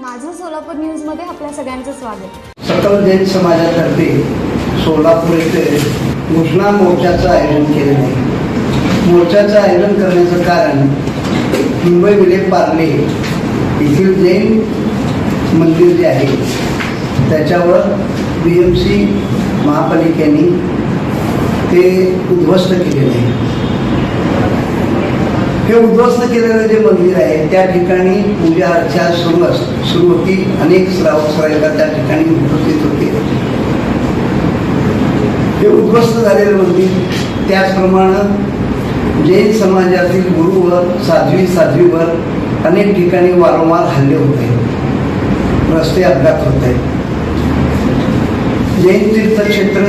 माझं सोलापूर न्यूजमध्ये आपल्या सगळ्यांचं स्वागत. सकल जैन समाजातर्फे सोलापूर येथे घोषणा मोर्चाचं आयोजन केलेलं आहे. मोर्चाचं आयोजन करण्याचं कारण मुंबई विले पार्ले येथील जैन मंदिर जे आहे त्याच्यावर बी एम सी महापालिकेने ते उद्ध्वस्त केलेलं आहे. हे उद्ध्वस्त केलेलं जे मंदिर आहे त्या ठिकाणी पूजा अर्चा सुरू अस सुरू होती. अनेक श्रावक श्राविका त्या ठिकाणी उपस्थित होते. हे उद्ध्वस्त झालेलं मंदिर त्याचप्रमाणे जैन समाजातील गुरुवर साध्वी साध्वीवर अनेक ठिकाणी वारंवार हल्ले होत आहेत. रस्ते अपघात होत आहेत. जैन तीर्थक्षेत्र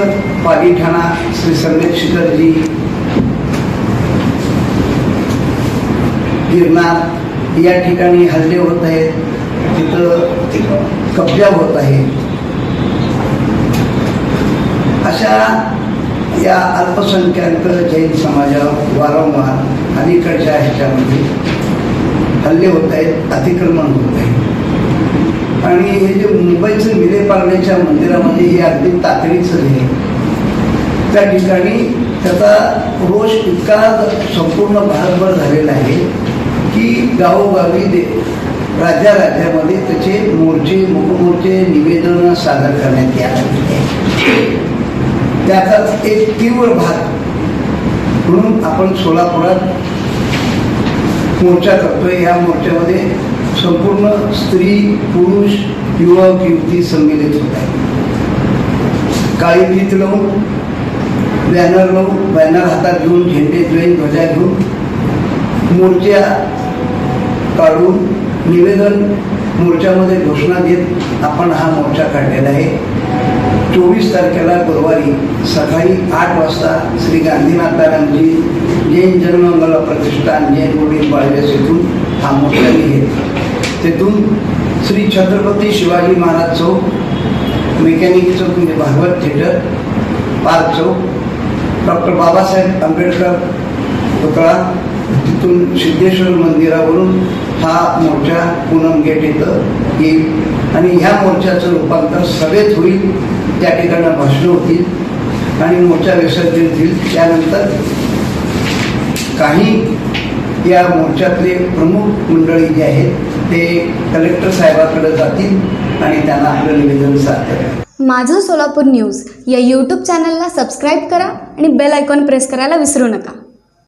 पालीठाणा श्री संगमेश शिखरजी गिरणार या ठिकाणी हल्ले होत आहेत. तिथं कब्जा होत आहे. अशा या अल्पसंख्याक जैन समाजावर वारंवार अलीकडच्या ह्याच्यामध्ये हल्ले होत आहेत अतिक्रमण होत आहे. आणि हे जे मुंबईचं विलेपार्लेच्या मंदिरामध्ये हे अगदी तातडीचं आहे. त्या ठिकाणी त्याचा रोष इतका संपूर्ण भारतभर झालेला आहे की गावोगावी दे राज्या राज्यामध्ये त्याचे मोर्चे मुखमोर्चे निवेदन सादर करण्यात यावे त्याचाच एक तीव्र भाग म्हणून आपण सोलापुरात मोर्चा करतोय. या मोर्चामध्ये संपूर्ण स्त्री पुरुष युवक युवती संमेलित होत आहे काळी भीत लावून बॅनर लावून बॅनर हातात घेऊन झेंडे ध्वज ध्वजा घेऊन मोर्चा काढून निवेदन मोर्चामध्ये घोषणा देत आपण हा मोर्चा काढलेला आहे. चोवीस तारखेला गुरुवारी सकाळी आठ वाजता श्री गांधीनाथारामजी जैन जन्मंगल प्रतिष्ठान जैन वडील बाळवेस येथून हा मोर्चा निघेल तेथून श्री छत्रपती शिवाजी महाराज चौक मेकॅनिक चौक म्हणजे Bhagwat theatre park Chowk doctor Babasaheb Ambedkar पुतळा तिथून सिद्धेश्वर मंदिरावरून हा मोर्चा पूनम गेट इथं येईल. आणि ह्या मोर्चाचं रूपांतर सभेत होईल त्या ठिकाणी भाषणं होतील आणि मोर्चा विसर्जन होईल. त्यानंतर काही या मोर्चातले प्रमुख मंडळी जे आहेत ते कलेक्टर साहेबाकडे जातील आणि त्यांना आपलं निवेदन सादर माझं सोलापूर न्यूज या यूट्यूब चॅनलला सबस्क्राईब करा आणि बेल आयकॉन प्रेस करायला विसरू नका.